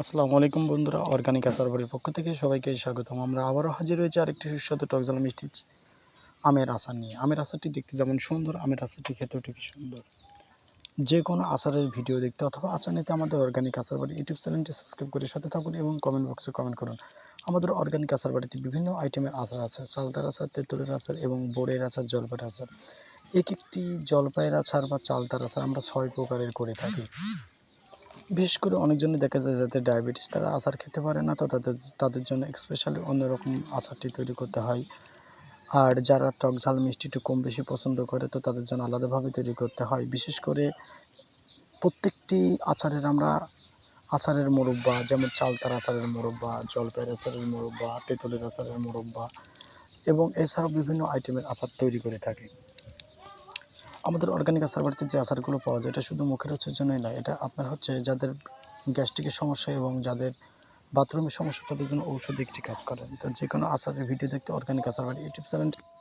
আসসালামু আলাইকুম বন্ধুরা, অর্গানিক আচার বাড়ির পক্ষ থেকে সবাইকে স্বাগতম। আমরা আবারও হাজির হয়েছি আরেকটি সুস্বাদু টকজাল মিষ্টি আমের আচার নিয়ে। আমের আচারটি দেখতে যেমন সুন্দর, আমের আচারটি খেতেও ঠিকই সুন্দর। যে কোনো আচারের ভিডিও দেখতে অথবা আচার নিতে আমাদের অর্গানিক আচার বাড়ি ইউটিউব চ্যানেলটি সাবস্ক্রাইব করে সাথে থাকুন এবং কমেন্ট বক্সে কমেন্ট করুন। আমাদের অর্গানিক আচার বাড়িতে বিভিন্ন আইটেমের আচার আছে চালতার আচার, তেঁতুলের আচার এবং বোরের আচার, জলপাইয়ের আচার। এক একটি জলপাইয়ের আচার বা চালতার আচার আমরা ছয় প্রকারের করে থাকি। বিশেষ করে অনেকজনই দেখা যায় যাদের ডায়াবেটিস তারা আচার খেতে পারে না, তো তাদের তাদের জন্য স্পেশালি অন্যরকম আচারটি তৈরি করতে হয়। আর যারা টক ঝাল মিষ্টি একটু কম বেশি পছন্দ করে, তো তাদের জন্য আলাদাভাবে তৈরি করতে হয়। বিশেষ করে প্রত্যেকটি আচারের আমরা আচারের মোরব্বা, যেমন চালতার আচারের মোরব্বা, জলপাইয়ের আচারের মোরব্বা, তেঁতুলের আচারের মোরব্বা এবং এছাড়াও বিভিন্ন আইটেমের আচার তৈরি করে থাকি। আমাদের অর্গানিক আচার বাড়িতে যে আচারগুলো পাওয়া যায়, এটা শুধু মুখের হচ্ছে জন্যই নয়, এটা আপনার হচ্ছে যাদের গ্যাস্ট্রিকের সমস্যা এবং যাদের বাথরুমের সমস্যা, তাদের জন্য ঔষধ একটি কাজ করে তো যে কোনো আচারের ভিডিও দেখতে অর্গানিক আচার বাড়ি ইউটিউব চ্যানেলটি